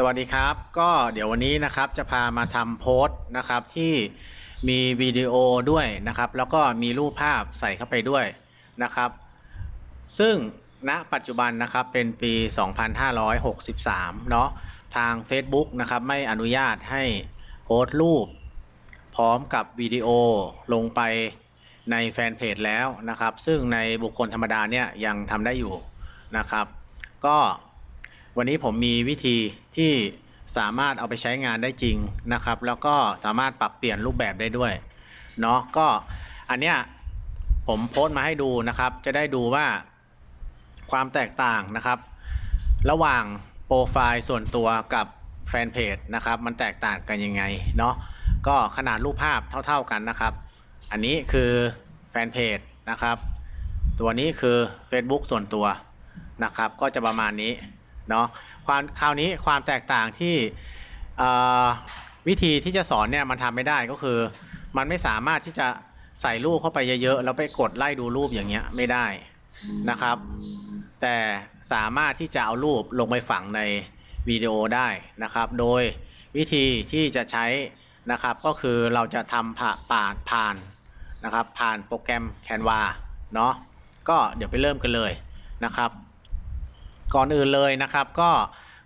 สวัสดีครับ ก็เดี๋ยววันนี้นะครับจะพามาทำโพสต์นะครับที่มีวิดีโอด้วยนะครับ แล้วก็มีรูปภาพใส่เข้าไปด้วยนะครับ ซึ่งณปัจจุบันนะครับเป็นปี 2563 เนาะทาง Facebook นะครับไม่อนุญาตให้โพสต์รูป พร้อมกับวิดีโอลงไปในแฟนเพจแล้วนะครับ ซึ่งในบุคคลธรรมดาเนี่ยยังทำได้อยู่นะครับ ก็ วันนี้ผมมีวิธีที่สามารถเอาไปใช้งานได้จริงนะครับ แล้วก็สามารถปรับเปลี่ยนรูปแบบได้ด้วยเนาะก็อันเนี้ยผมโพสต์มาให้ดูนะครับ จะได้ดูว่าความแตกต่างนะครับ ระหว่างโปรไฟล์ส่วนตัวกับแฟนเพจนะครับ มันแตกต่างกันยังไงเนาะก็ขนาดรูปภาพเท่า ๆกันนะครับ อันนี้คือแฟนเพจนะครับ ตัวนี้คือ Facebook ส่วนตัวนะครับ ก็จะประมาณนี้ เนาะความคราวนี้ความแตกต่างที่วิธีที่จะสอนเนี่ยมันทำไม่ได้ก็คือ มันไม่สามารถที่จะใส่รูปเข้าไปเยอะๆแล้วไปกดไล่ดูรูปอย่างเงี้ยไม่ได้นะครับ แต่สามารถที่จะเอารูปลงไปฝังในวิดีโอได้นะครับ โดยวิธีที่จะใช้นะครับก็คือเราจะทำผ่าผ่านผ่านนะครับผ่านโปรแกรม Canva เนาะก็เดี๋ยวไปเริ่มกันเลยนะครับ ก่อนอื่นเลยนะครับ ก็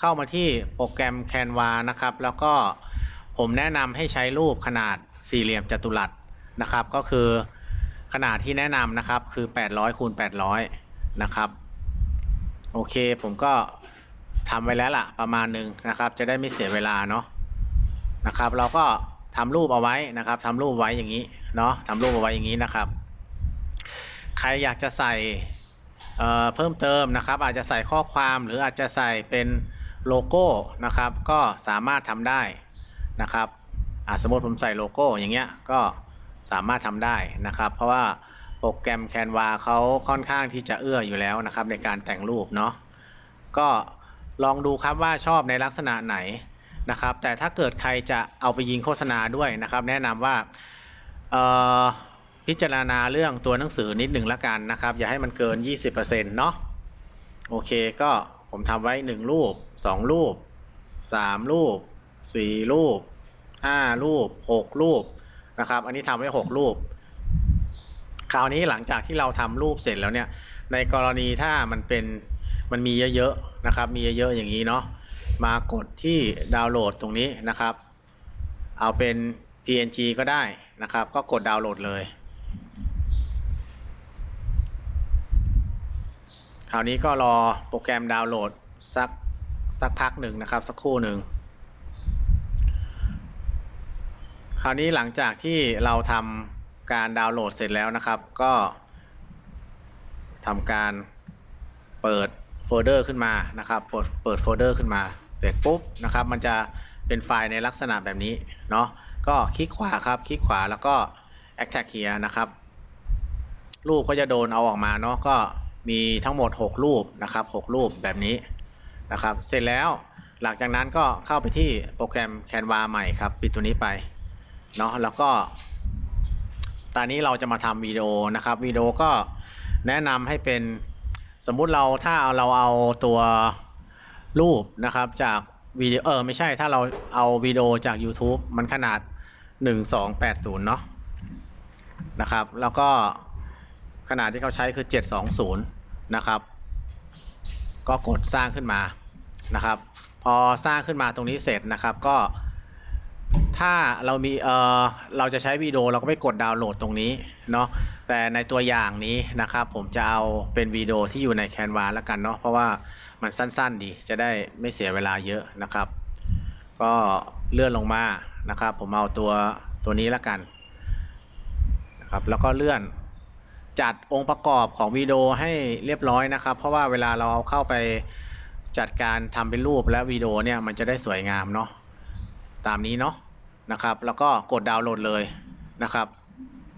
เข้ามาที่โปรแกรม Canva นะครับ แล้วก็ผมแนะนำให้ใช้รูปขนาดสี่เหลี่ยมจัตุรัสนะครับ ก็คือขนาดที่แนะนำนะครับคือ 800คูณ800 นะครับ โอเคผมก็ทำไว้แล้วล่ะประมาณหนึ่งนะครับ จะได้ไม่เสียเวลาเนาะนะครับ เราก็ทำรูปเอาไว้นะครับทำรูปไว้อย่างนี้เนาะทำรูปเอาไว้อย่างนี้นะครับ ใครอยากจะใส่ เพิ่มเติมนะครับ อาจจะใส่ข้อความหรืออาจจะใส่เป็นโลโก้นะครับ ก็สามารถทำได้นะครับอะสมมติผมใส่โลโก้อย่างเงี้ยก็สามารถทำได้นะครับ เพราะว่าโปรแกรม Canva เขาค่อนข้างที่จะเอื้ออยู่แล้วนะครับ ในการแต่งรูปเนาะก็ลองดูครับว่าชอบในลักษณะไหนนะครับ แต่ถ้าเกิดใครจะเอาไปยิงโฆษณาด้วยนะครับ แนะนำว่า พิจารณาเรื่องตัวหนังสือนิดหนึ่งละกันนะครับ อย่าให้มันเกิน 20%เนาะโอเคก็ผมทำไว้ 1 รูป 2 รูป 3 รูป 4 รูป 5 รูป 6 รูปนะครับ อันนี้ทำไว้ 6 รูป คราวนี้หลังจากที่เราทำรูปเสร็จแล้วเนี่ย ในกรณีถ้ามันเป็นมันมีเยอะๆนะครับ มีเยอะๆอย่างนี้เนาะมากดที่ดาวน์โหลดตรงนี้นะครับ เอาเป็น PNG ก็ได้นะครับ ก็กดดาวน์โหลดเลย ราวนี้ก็รอโปรแกรมดาวน์โหลดสักสักพักหนึ่งนะครับ สักครู่หนึ่งคราวนี้หลังจากที่เราทำการดาวน์โหลดเสร็จแล้วนะครับ ก็ทำการเปิดโฟลเดอร์ขึ้นมานะครับ เปิดเปิดโฟลเดอร์ขึ้นมา เสร็จปุ๊บนะครับ มันจะเป็นไฟล์ในลักษณะแบบนี้เนาะ ก็คลิกขวาครับ คลิกขวาแล้วก็ Extract here นะครับ รูปก็จะโดนเอาออกมาเนาะ ก็ มีทั้งหมด 6 รูปนะครับ 6 รูปแบบนี้นะครับ เสร็จแล้วหลังจากนั้นก็เข้าไปที่โปรแกรม Canva ใหม่ครับ ปิดตัวนี้ไปเนาะแล้วก็ตอนนี้เราจะมาทำวิดีโอนะครับวิดีโอก็แนะนำให้เป็นสมมุติเราถ้าเราเอาตัวรูปนะครับจากวิดีโอเออไม่ใช่ถ้าเราเอาวิดีโอจาก YouTube มันขนาด 1280 เนาะนะครับ แล้วก็ขนาดที่เขาใช้คือ 720 นะครับ ก็กดสร้างขึ้นมานะครับ พอสร้างขึ้นมาตรงนี้เสร็จนะครับก็ถ้าเรามีเออเราจะใช้วิดีโอเราก็ไปกดดาวน์โหลดตรงนี้เนาะแต่ในตัวอย่างนี้นะครับผมจะเอาเป็นวิดีโอที่อยู่ใน Canva แล้วกันเนาะเพราะว่ามันสั้นๆดีจะได้ไม่เสียเวลาเยอะนะครับ ก็เลื่อนลงมานะครับ ผมเอาตัวตัวนี้แล้วกันนะครับแล้วก็เลื่อน จัดองค์ประกอบของวิดีโอให้เรียบร้อยนะครับ เพราะว่าเวลาเราเอาเข้าไปจัดการทำเป็นรูปและวิดีโอเนี่ยมันจะได้สวยงามเนาะตามนี้เนาะนะครับ แล้วก็กดดาวน์โหลดเลยนะครับ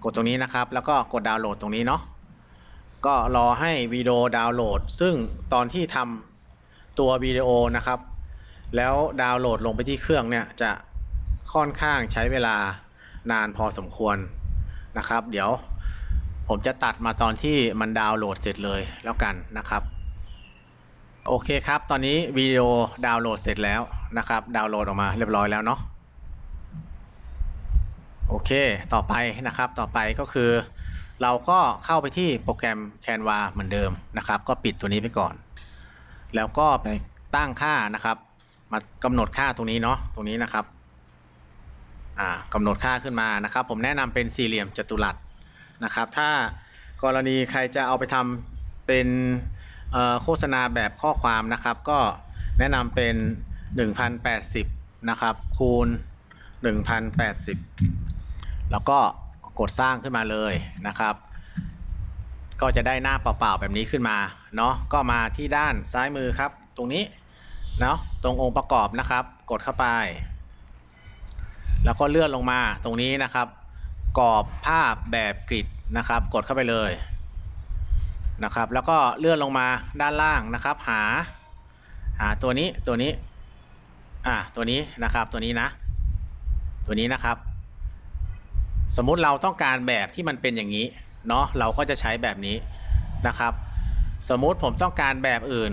กดตรงนี้นะครับ แล้วก็กดดาวน์โหลดตรงนี้เนาะก็รอให้วิดีโอดาวน์โหลด ซึ่งตอนที่ทำตัววิดีโอนะครับ แล้วดาวน์โหลดลงไปที่เครื่องเนี่ยจะค่อนข้างใช้เวลานานพอสมควรนะครับ เดี๋ยว ผมจะตัดมาตอนที่มันดาวน์โหลดเสร็จเลยแล้วกันนะครับ โอเคครับ ตอนนี้วิดีโอดาวน์โหลดเสร็จแล้วนะครับ ดาวน์โหลดออกมาเรียบร้อยแล้วเนาะโอเค ต่อไปนะครับ ต่อไปก็คือ เราก็เข้าไปที่โปรแกรม Canva เหมือนเดิมนะครับ ก็ปิดตัวนี้ไปก่อน แล้วก็ไปตั้งค่านะครับ มากำหนดค่าตรงนี้เนาะ ตรงนี้นะครับ อ่ากำหนดค่าขึ้นมานะครับ ผมแนะนำเป็นสี่เหลี่ยมจัตุรัส นะครับ ถ้ากรณีใครจะเอาไปทำเป็นโฆษณาแบบข้อความนะครับ ก็แนะนำเป็น 1080 นะครับ คูณ 1080 แล้วก็กดสร้างขึ้นมาเลยนะครับ ก็จะได้หน้าเปล่าๆแบบนี้ขึ้นมาเนาะก็มาที่ด้านซ้ายมือครับ ตรงนี้เนาะตรงองค์ประกอบนะครับ กดเข้าไป แล้วก็เลื่อนลงมาตรงนี้นะครับ กรอบภาพแบบกริดนะครับ กดเข้าไปเลยนะครับ แล้วก็เลื่อนลงมาด้านล่างนะครับ หาหาตัวนี้ตัวนี้อะตัวนี้นะครับตัวนี้นะ ตัวนี้นะครับ สมมุติเราต้องการแบบที่มันเป็นอย่างนี้เนาะเราก็จะใช้แบบนี้นะครับ สมมุติผมต้องการแบบอื่น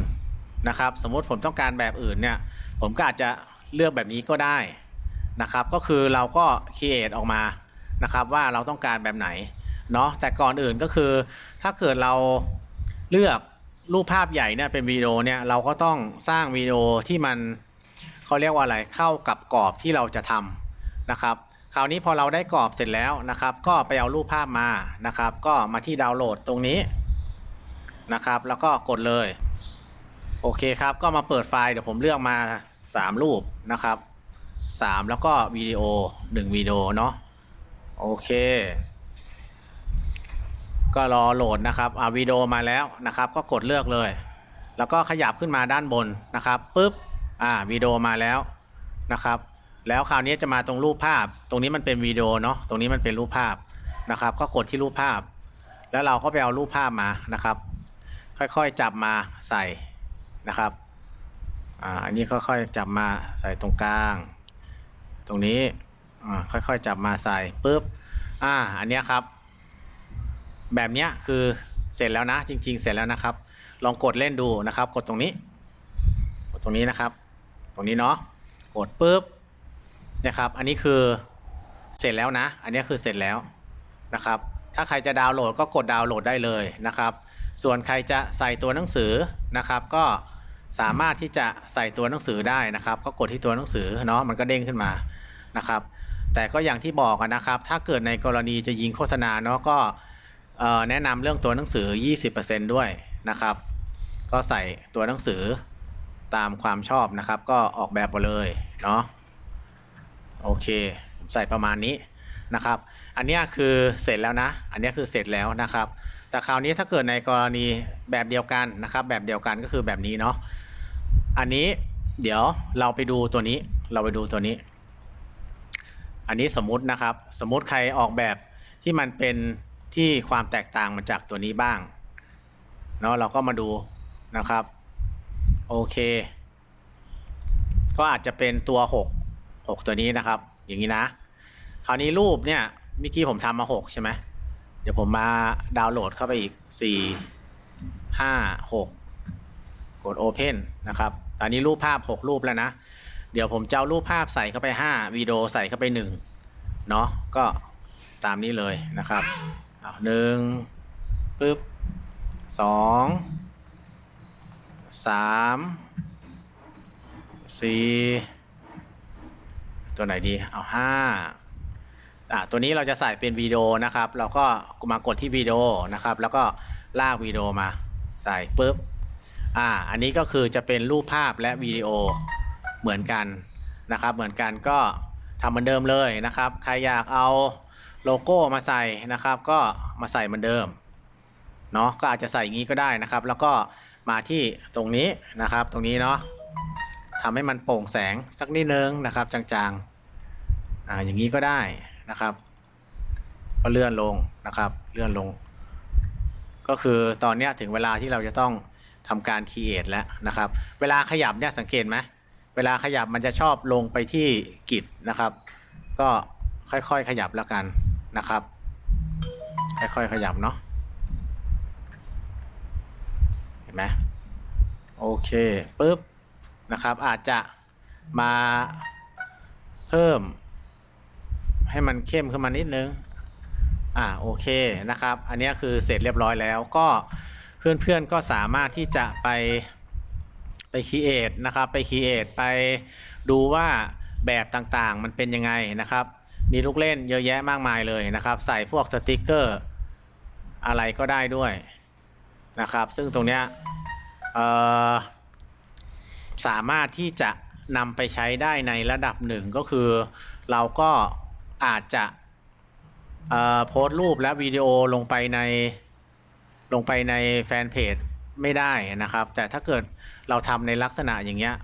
นะครับ สมมุติผมต้องการแบบอื่นเนี่ยผมก็อาจจะเลือกแบบนี้ก็ได้นะครับ ก็คือเราก็คีเอทออกมา นะครับว่าเราต้องการแบบไหนเนาะแต่ก่อนอื่นก็คือ ถ้าเกิดเราเลือกรูปภาพใหญ่เนี่ยเป็นวิดีโอเนี่ยเราก็ต้องสร้างวิดีโอที่มันเขาเรียกว่าอะไรเข้ากับกรอบที่เราจะทำนะครับคราวนี้พอเราได้กรอบเสร็จแล้วนะครับ ก็ไปเอารูปภาพมานะครับ ก็มาที่ดาวน์โหลดตรงนี้นะครับ แล้วก็กดเลย โอเคครับ ก็มาเปิดไฟล์เดี๋ยวผมเลือกมา 3 รูปนะครับ 3 แล้วก็วิดีโอ1วิดีโอเนาะ โอเค ก็รอโหลดนะครับอ่าวิดีโอมาแล้วนะครับ ก็กดเลือกเลย แล้วก็ขยับขึ้นมาด้านบนนะครับปุ๊บอ่าวิดีโอมาแล้วนะครับ แล้วคราวนี้จะมาตรงรูปภาพ ตรงนี้มันเป็นวิดีโอเนาะตรงนี้มันเป็นรูปภาพนะครับ ก็กดที่รูปภาพ แล้วเราก็ไปเอารูปภาพมานะครับ ค่อยๆจับมาใส่นะครับอ่าอันนี้ค่อยๆจับมาใส่ตรงกลาง ตรงนี้ อ่าค่อยๆจับมาใส่ปุ๊บอ่าอันเนี้ยครับ แบบเนี้ยคือเสร็จแล้วนะ จริง ๆ เสร็จแล้วนะครับ ลองกดเล่นดูนะครับ กดตรงนี้ กดตรงนี้นะครับ ตรงนี้เนาะกดปุ๊บนะครับ อันนี้คือเสร็จแล้วนะ อันนี้คือเสร็จแล้วนะครับ ถ้าใครจะดาวน์โหลดก็กดดาวน์โหลดได้เลยนะครับ ส่วนใครจะใส่ตัวหนังสือนะครับ ก็สามารถที่จะใส่ตัวหนังสือได้นะครับ ก็กดที่ตัวหนังสือเนาะมันก็เด้งขึ้นมานะครับ แต่ก็อย่างที่บอกนะครับ ถ้าเกิดในกรณีจะยิงโฆษณาเนาะก็แนะนำเรื่องตัวหนังสือ 20%ด้วยนะครับ ก็ใส่ตัวหนังสือตามความชอบนะครับ ก็ออกแบบมาเลยเนาะโอเคใส่ประมาณนี้นะครับ อันนี้คือเสร็จแล้วนะ อันนี้คือเสร็จแล้วนะครับ แต่คราวนี้ถ้าเกิดในกรณีแบบเดียวกันนะครับ แบบเดียวกันก็คือแบบนี้เนาะอันนี้เดี๋ยวเราไปดูตัวนี้เราไปดูตัวนี้ อันนี้สมมตินะครับ สมมติใครออกแบบที่มันเป็นที่ความแตกต่างมาจากตัวนี้บ้างเนาะเราก็มาดูนะครับ โอเค ก็อาจจะเป็นตัว 6 6 ตัวนี้นะครับ อย่างนี้นะ คราวนี้รูปเนี่ยเมื่อกี้ผมทำมา 6 ใช่ไหมเดี๋ยวผมมาดาวน์โหลดเข้าไปอีก 4 5 6 กด Open นะครับ ตอนนี้รูปภาพ 6 รูปแล้วนะ เดี๋ยวผมจะเอารูปภาพใส่เข้าไป 5วิดีโอใส่เข้าไป1เนาะก็ตามนี้เลยนะครับเอาหนึ่งปึ๊บสองสามสี่ตัวไหนดีเอาห้าอะตัวนี้เราจะใส่เป็นวิดีโอนะครับ เราก็มากดที่วิดีโอนะครับ แล้วก็ลากวิดีโอมาใส่ปุ๊บอ่าอันนี้ก็คือจะเป็นรูปภาพและวิดีโอ เหมือนกันนะครับ เหมือนกันก็ทำเหมือนเดิมเลยนะครับ ใครอยากเอาโลโก้มาใส่นะครับ ก็มาใส่เหมือนเดิมเนาะก็อาจจะใส่อย่างนี้ก็ได้นะครับ แล้วก็มาที่ตรงนี้นะครับ ตรงนี้เนาะทำให้มันโปร่งแสงสักนิดนึงนะครับจางๆอ่าอย่างนี้ก็ได้นะครับ ก็เลื่อนลงนะครับ เลื่อนลง ก็คือตอนนี้ถึงเวลาที่เราจะต้องทำการ create แล้วนะครับ เวลาขยับเนี่ยสังเกตไหม เวลาขยับมันจะชอบลงไปที่กิจนะครับ ก็ค่อยๆขยับแล้วกันนะครับ ค่อยๆขยับเนาะเห็นไหมโอเคปุ๊บนะครับอาจจะมาเพิ่ม ให้มันเข้มขึ้นมานิดนึงอ่าโอเคนะครับ อันนี้คือเสร็จเรียบร้อยแล้วก็เพื่อนๆก็สามารถที่จะไป ไปคีเอทนะครับไปคีเอทไปดูว่าแบบต่างๆ มันเป็นยังไงนะครับ มีลูกเล่นเยอะแยะมากมายเลยนะครับ ใส่พวกสติกเกอร์อะไรก็ได้ด้วยนะครับ ซึ่งตรงเนี้ยสามารถที่จะนำไปใช้ได้ในระดับหนึ่งก็คือ เราก็อาจจะโพสต์รูปและวิดีโอลงไปในลงไปในแฟนเพจ ไม่ได้นะครับ แต่ถ้าเกิดเราทำในลักษณะอย่างเงี้ย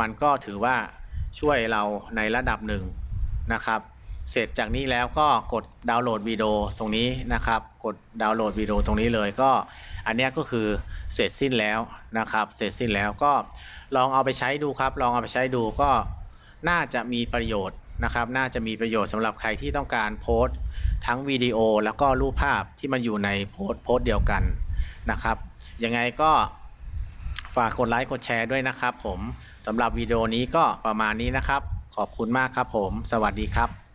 มันก็ถือว่าช่วยเราในระดับหนึ่งนะครับ เสร็จจากนี้แล้วก็กดดาวน์โหลดวิดีโอตรงนี้นะครับ กดดาวน์โหลดวิดีโอตรงนี้เลยก็ อันนี้ก็คือเสร็จสิ้นแล้วนะครับ เสร็จสิ้นแล้วก็ลองเอาไปใช้ดูครับ ลองเอาไปใช้ดูก็น่าจะมีประโยชน์นะครับ น่าจะมีประโยชน์สำหรับใครที่ต้องการโพสต์ ทั้งวิดีโอแล้วก็รูปภาพที่มันอยู่ในโพสต์โพสต์เดียวกันนะครับ ยังไงก็ฝากกดไลค์กดแชร์ด้วยนะครับผมสำหรับวิดีโอนี้ก็ประมาณนี้นะครับ ขอบคุณมากครับผม สวัสดีครับ